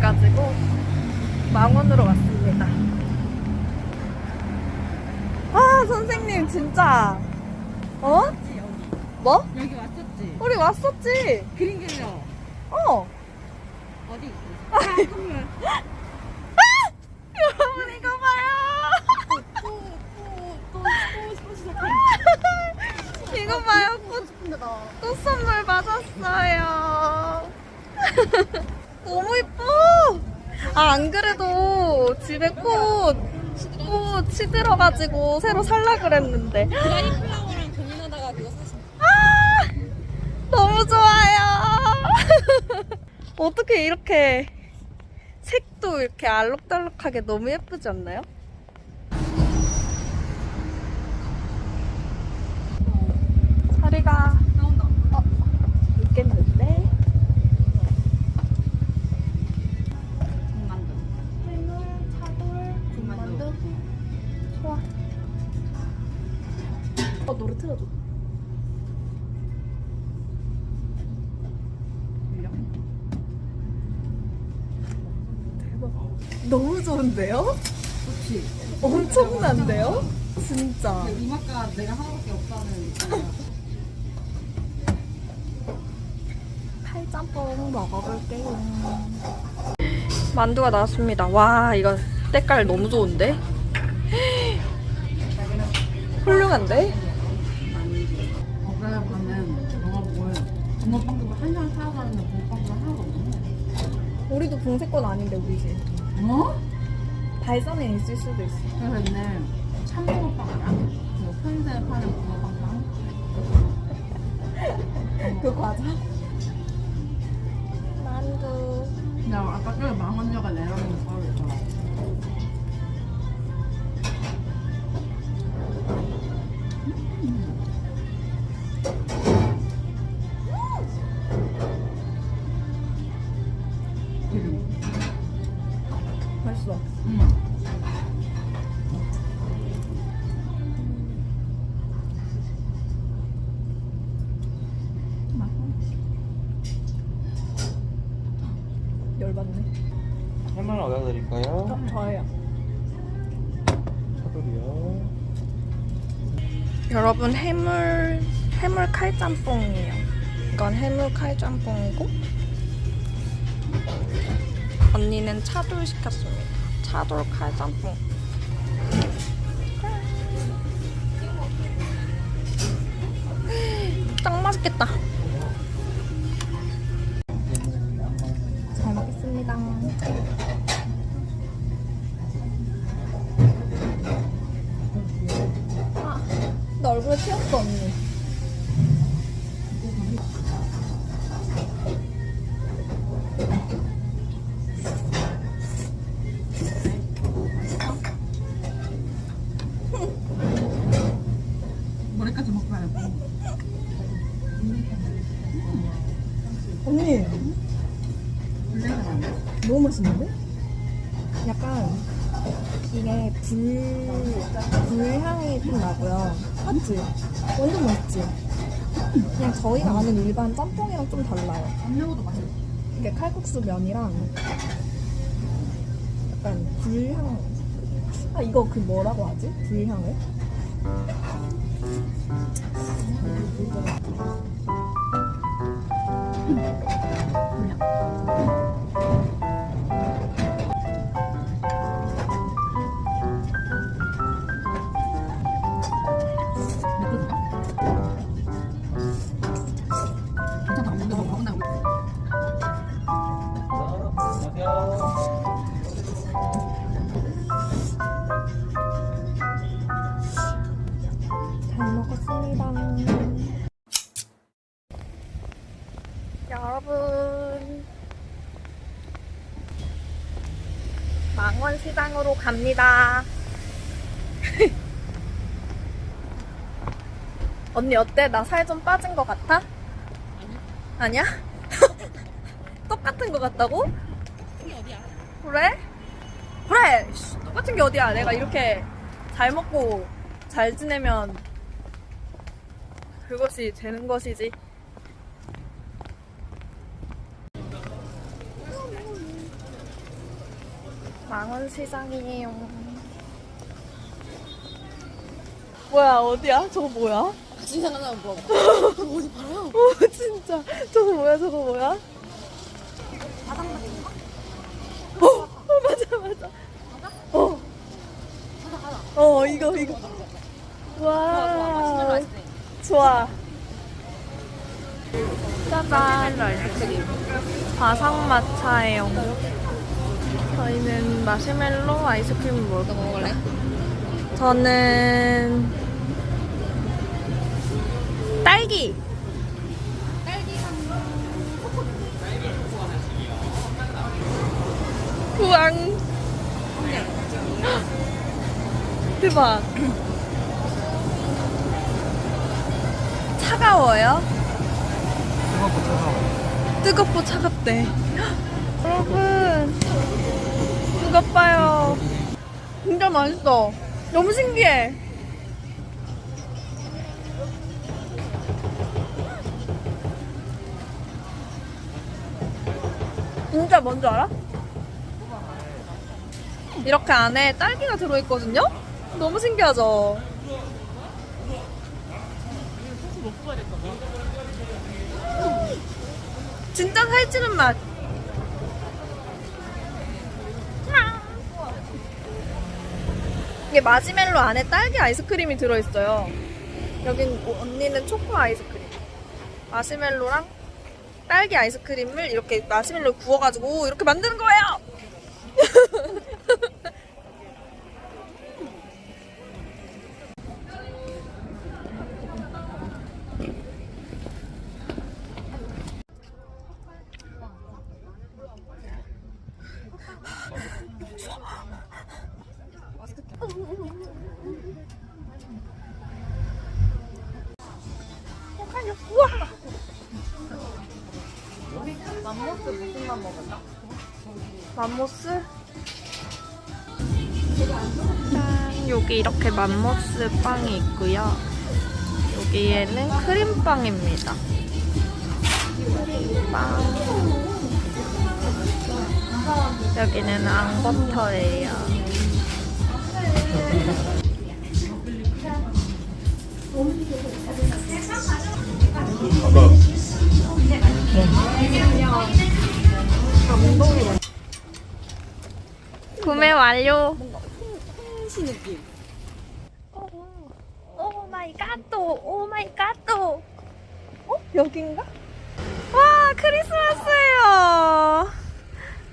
해가지고 망원으로 왔습니다. 아 선생님 진짜 어? 뭐? 여기 왔었지? 우리 왔었지. 그림 그려. 어. 어디? 여러분 이거 봐요. 또또또 시작해. 이거 봐요. 꽃, 꽃 선물 받았어요. 너무 이뻐. 아, 안 그래도 집에 꽃, 꽃 시들어가지고 새로 살라 그랬는데. 드라이 플라워랑 고민하다가 그거 사신. 아, 너무 좋아요. 어떻게 이렇게 색도 이렇게 알록달록하게 너무 예쁘지 않나요? 자리가 너무 좋은데요? 좋지. 엄청난데요? 진짜. 이 맛과 내가 하나밖에 없다는. 칼짬뽕 먹어볼게요. 만두가 나왔습니다. 와, 이거 때깔 너무 좋은데? 훌륭한데? 가면 한 하나도 없네. 우리도 붕세권 아닌데, 우리 집. 어? 발산에 있을 수도 있어. 그래서 있네. 참붕어빵이랑 그 편의점에 파는 붕어빵랑 그 과자? 만두. 나 아까 그 망원녀가 내려오는 거 바로 있더라. 음. 드릴까요? 어, 저예요. 차돌이요. 여러분 해물 해물 칼짬뽕이에요. 이건 해물 칼짬뽕이고 언니는 차돌 시켰습니다. 차돌 칼짬뽕. 짱 맛있겠다. 돼. 너무 맛있는데? 약간 이게 불 불향이 좀 나고요. 맞지? 완전 맛있지? 그냥 저희가 아는 일반 짬뽕이랑 좀 달라요. 안 매워도 맛있어. 이게 칼국수 면이랑 약간 불향. 아 이거 그 뭐라고 하지? 불향을? 괜찮 갑니다 언니 어때? 나 살 좀 빠진 것 같아? 아니야? 똑같은 것 같다고? 그래? 그래! 씨, 똑같은 게 어디야? 내가 이렇게 잘 먹고 잘 지내면 그것이 되는 것이지. 망원시장이에요. 뭐야, 어디야? 저거 뭐야? 진짜 하나 뭐 그거 어디 팔아요? 어, 진짜. 저거 뭐야, 저거 뭐야? 바닥 같은 거? 어, 어 맞아, 맞아. 어, 바닥 하나 어, 이거, 이거. 와, 좋아. 짜잔. 바삭 마차예요. 저희는 마시멜로 아이스크림 먹을 너 먹을래? 저는 딸기. 딸기랑 우왕. 대박. 차가워요? 뜨겁고 차가워. 뜨겁고 차갑대. 여러분, 이것 봐요. 진짜 맛있어. 너무 신기해. 진짜 뭔지 알아? 이렇게 안에 딸기가 들어있거든요? 너무 신기하죠? 진짜 살찌는 맛. 이게 마지멜로 안에 딸기 아이스크림이 들어있어요. 여긴 뭐- 언니는 초코 아이스크림. 마시멜로랑 딸기 아이스크림을 이렇게 마시멜로 구워가지고 이렇게 만드는 거예요. 맘모스? 짠, 여기 이렇게 맘모스 빵이 있고요. 여기에는 크림빵입니다. 크림빵. 여기는 앙버터예요. 구매 완료. 홍시 느낌 오 마이 갓, 오 마이 갓. 어? 여긴가? 와, 크리스마스예요.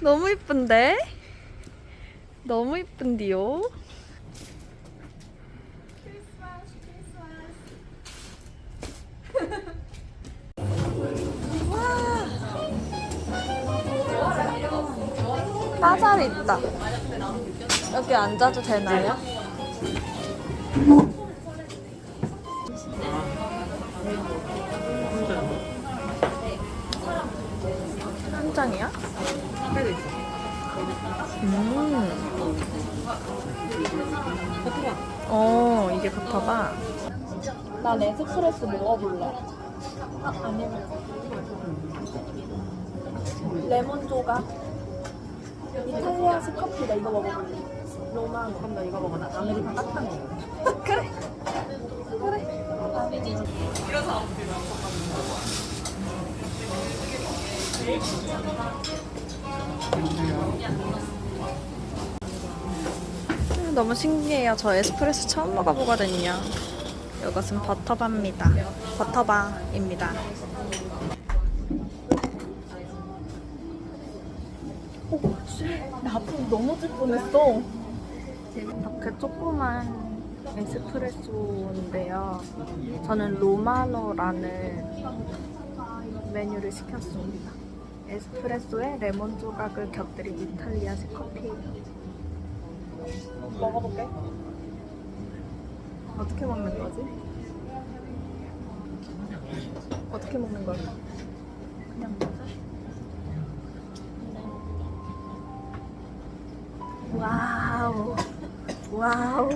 너무 이쁜데? 너무 이쁜디요? 와. 바잘 있다. 여기 앉아도 되나요? 한 장이야? 음. 어, 이게 버터가. 난 에스프레소 먹어볼래. 아, 아니면. 레몬 조각. 이탈리아식 커피 나 이거 먹어볼래. 로마노. 그럼 너 이거 먹어 나 아메리카 따뜻한 거 그래. 그래. 너무 신기해요. 저 에스프레소 처음 먹어보거든요. 이것은 버터바입니다. 버터바입니다. 오, 씨. 나 앞으로 넘어질 뻔했어. 이렇게 조그만 에스프레소인데요. 저는 로마노라는 메뉴를 시켰습니다. 에스프레소에 레몬 조각을 곁들인 이탈리아식 커피예요. 먹어볼게. 어떻게 먹는 거지? 어떻게 먹는 거야? 그냥 와우.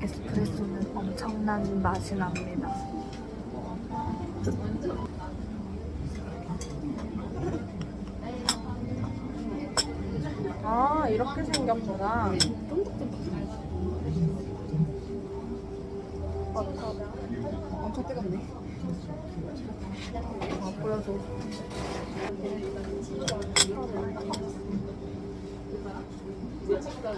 에스프레소는 엄청난 맛이 납니다. 아, 이렇게 생겼구나. 엄청 뜨겁네. 아, 보여줘. 어,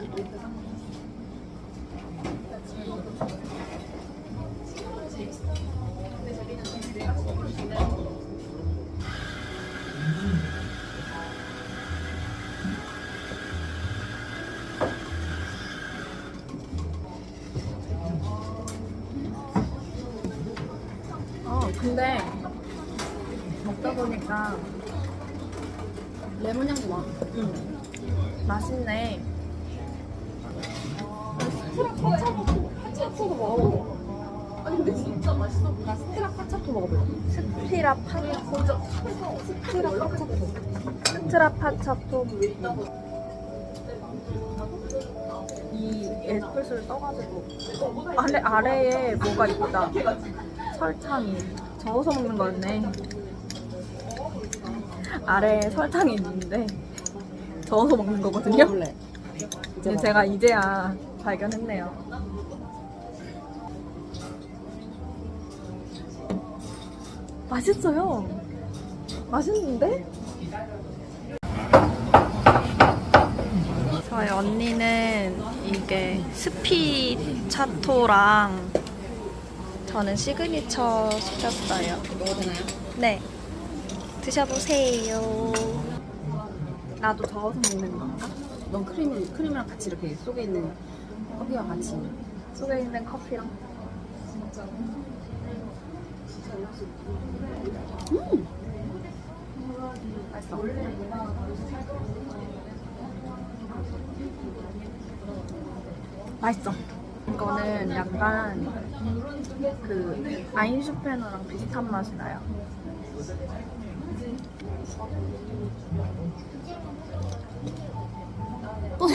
근데 먹다 보니까 레몬 향도 나. 음, 맛있네. 먹어볼래. 스피라 파차토. 스테라 파차토. 스트라 파차토. 이 에스프레소를 떠가지고 아래 아래에 뭐가 있다. 설탕이 저어서 먹는 거였네. 아래에 설탕이 있는데 저어서 먹는 거거든요. 근데 제가 이제야 발견했네요. 맛있어요. 맛있는데? 저희 언니는 이게 스피 차토랑 저는 시그니처 시켰어요. 먹어도 되나요? 네. 드셔보세요. 나도 저어서 먹는 건가? 넌 크림 크림이랑 같이 이렇게 속에 있는 커피와 같이. 속에 있는 커피랑. 음. 맛있어. 맛있어. 이거는 약간 그 아인슈페너랑 비슷한 맛이 나요. 또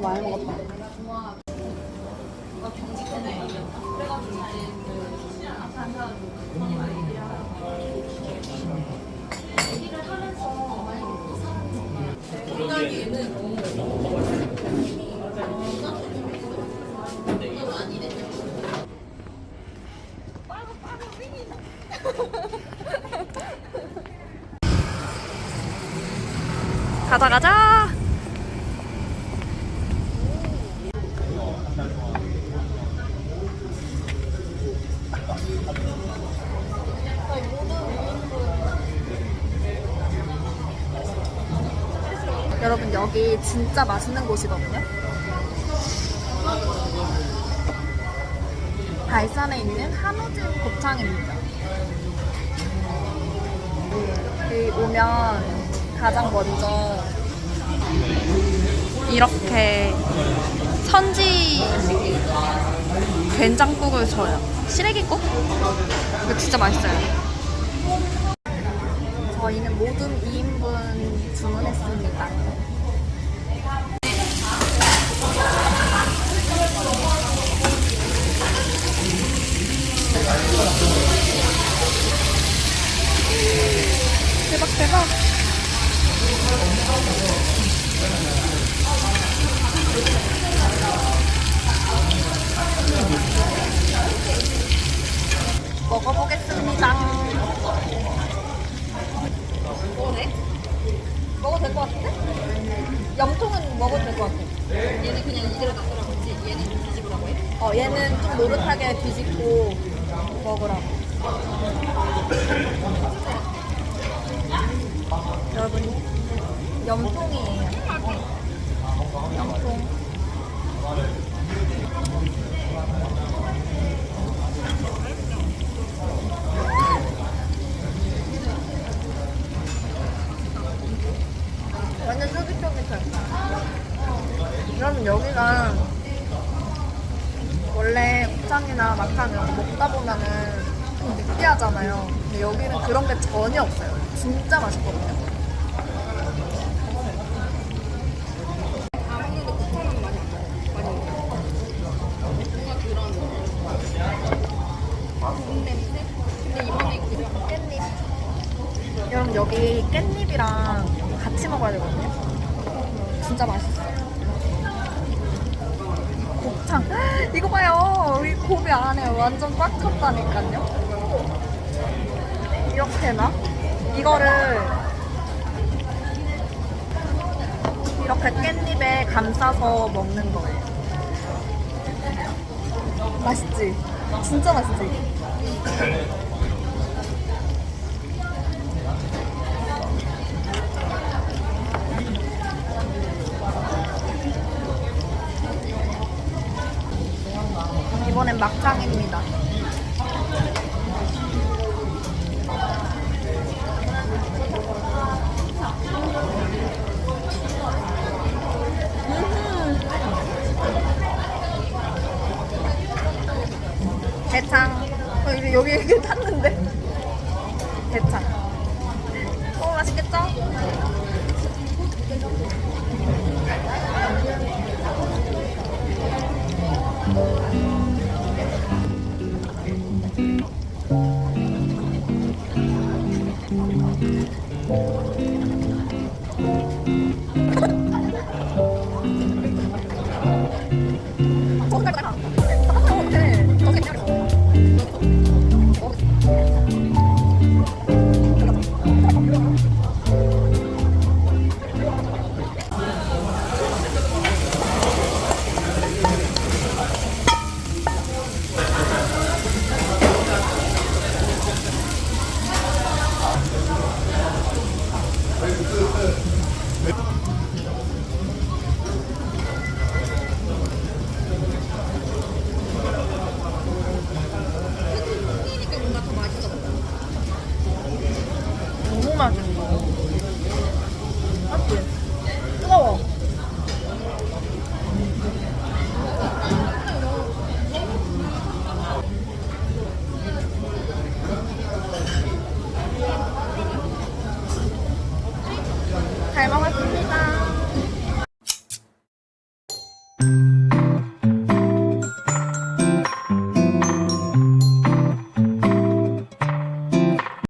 많이 먹었다. 가자. 여러분 여기 진짜 맛있는 곳이거든요. 발산에 있는 한우집 곱창입니다. 여기 오면 가장 먼저 이렇게 선지 된장국을 줘요. 시래기국? 이거 진짜 맛있어요. 저희는 모든 2인분 주문했습니다. 대박 대박. 먹어보겠습니다. 먹어도 될 것 같은데? 염통은 먹어도 될 것 같아. 얘는 그냥 이대로 놔두라고 했지. 얘는 좀 뒤집으라고 해. 어, 얘는 좀 노릇하게 뒤집고 먹으라고. 여러분, 염통이에요. 완전 쫄깃쫄깃해. 여러분, 여기가 원래 곱창이나 막창 이런 거 먹다 보면은 좀 느끼하잖아요. 근데 여기는 그런 게 전혀 없어요. 진짜 맛있거든요. 다 먹는데 국화는 많이 안 먹어. 많이 먹어. 뭔가 그런 고운 냄새? 근데 이번에 그냥 깻잎. 여러분 여기 깻잎이랑 같이 먹어야 되거든요. 진짜 맛있어요. 곱창. 이거 봐요. 이 고비 안에 완전 꽉 찼다니까요. 이렇게나? 이거를 이렇게 깻잎에 감싸서 먹는 거예요. 맛있지? 진짜 맛있지? 이번엔 막창입니다. 대창. 어, 이게 여기 이 か ら